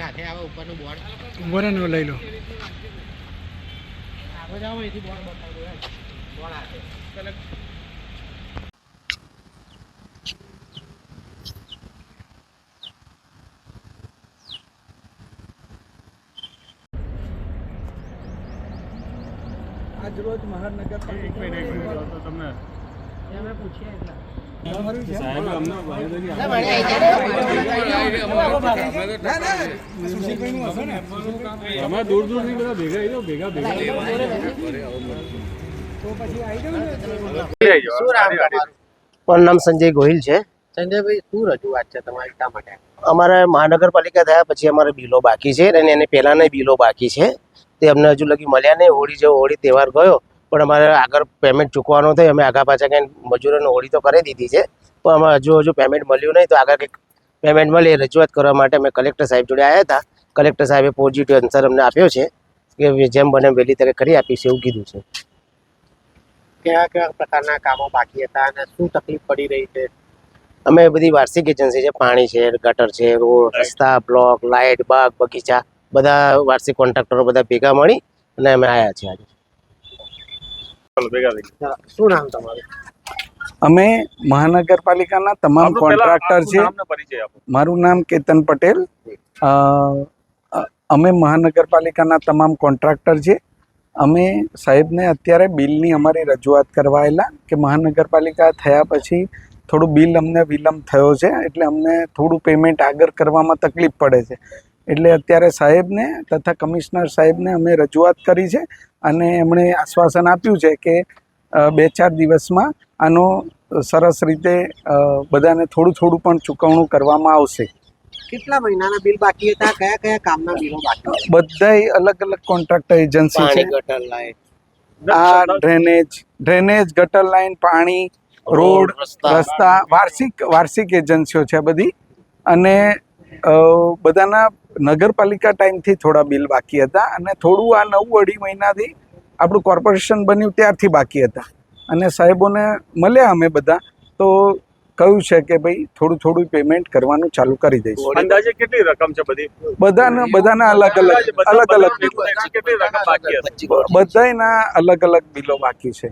હાથે આવે ઉપરનું બોર્ડ વરાનો લઈ લો. આગળ જાઓ અહીંથી બોર્ડ બતાવો બોર્ડ હાથે. આજ રોજ મહાનગરપાલિકા તમને અમે પૂછીએ એટલા તમે દૂર દૂરથી બધા ભેગા આવી જાઓ ભેગા ભેગા મારું નામ સંજય ગોહિલ છે સંજયભાઈ શું રજૂઆત છે તમારી માટે અમારે મહાનગરપાલિકા થયા પછી અમારે બિલો બાકી છે અને એને પહેલાના બિલો બાકી છે તે અમને હજુ લગી મળ્યા નહીં. હોળી જેવો હોળી તહેવાર ગયો પણ અમારે આગળ પેમેન્ટ ચૂકવાનો થયો અમે આગા પાછા કંઈ મજૂરોને હોળી તો કરી દીધી છે પણ અમે હજુ હજુ પેમેન્ટ મળ્યું નહીં. તો આગળ કંઈક પેમેન્ટ મળે રજૂઆત કરવા માટે અમે કલેક્ટર સાહેબ જોડે આવ્યા હતા. કલેક્ટર સાહેબે પોઝિટિવ આન્સર અમને આપ્યો છે કે જેમ બને વહેલી તકે કરી આપીશ એવું કીધું છે. કેવા કયા પ્રકારના કામો બાકી હતા અને શું તકલીફ પડી રહી છે? અમે બધી વાર્ષિક એજન્સી છે પાણી છે ગટર છે રોડ રસ્તા બ્લોક લાઇટ બાગ બગીચા. બધા વાર્ષિક કોન્ટ્રાક્ટરો બધા ભેગા મળી અને અમે આવ્યા છીએ આજે. શું નામ તમારું? અમે મહાનગરપાલિકાના તમામ કોન્ટ્રાક્ટર છે. મારું નામ કેતન પટેલ. અમે મહાનગરપાલિકાના તમામ કોન્ટ્રાક્ટર છે. અમે સાહેબને અત્યારે બિલની અમારી રજૂઆત કરવાયેલા કે મહાનગરપાલિકા થયા પછી થોડું બિલ અમને વિલંબ થયો છે એટલે અમને થોડું પેમેન્ટ આગળ કરવામાં તકલીફ પડે છે. એટલે અત્યારે સાહેબને તથા કમિશનર સાહેબને અમે રજૂઆત કરી છે અને એમણે આશ્વાસન આપ્યું છે કે બે ચાર દિવસમાં આનો સરસ રીતે બધાને થોડું થોડું પણ ચૂકવણું કરવામાં આવશે. કેટલા મહિનાના બિલ બાકી હતા? કયા કયા કામના બિલો બાકી બધાય અલગ અલગ કોન્ટ્રાક્ટ એજન્સી છે. પાણી ગટર લાઈન. આ ડ્રેનેજ ડ્રેનેજ ગટર લાઈન પાણી રોડ રસ્તા. વાર્ષિક વાર્ષિક એજન્સીઓ છે બધી. અને બધાના નગરપાલિકા ટાઈમથી થોડા બિલ બાકી હતા અને થોડું આ નવું અઢી મહિનાથી આપણું કોર્પોરેશન બન્યું ત્યારથી બાકી હતા. અને સાહેબોને મળ્યા અમે બધા તો કહ્યું છે કે ભાઈ થોડું થોડું પેમેન્ટ કરવાનું ચાલુ કરી દઈશું. અંદાજે કેટલી રકમ છે બધી? બધાના બધાના અલગ અલગ અલગ અલગ બધા કેટલી રકમ બાકી હશે? બધાયના અલગ અલગ બિલો બાકી છે.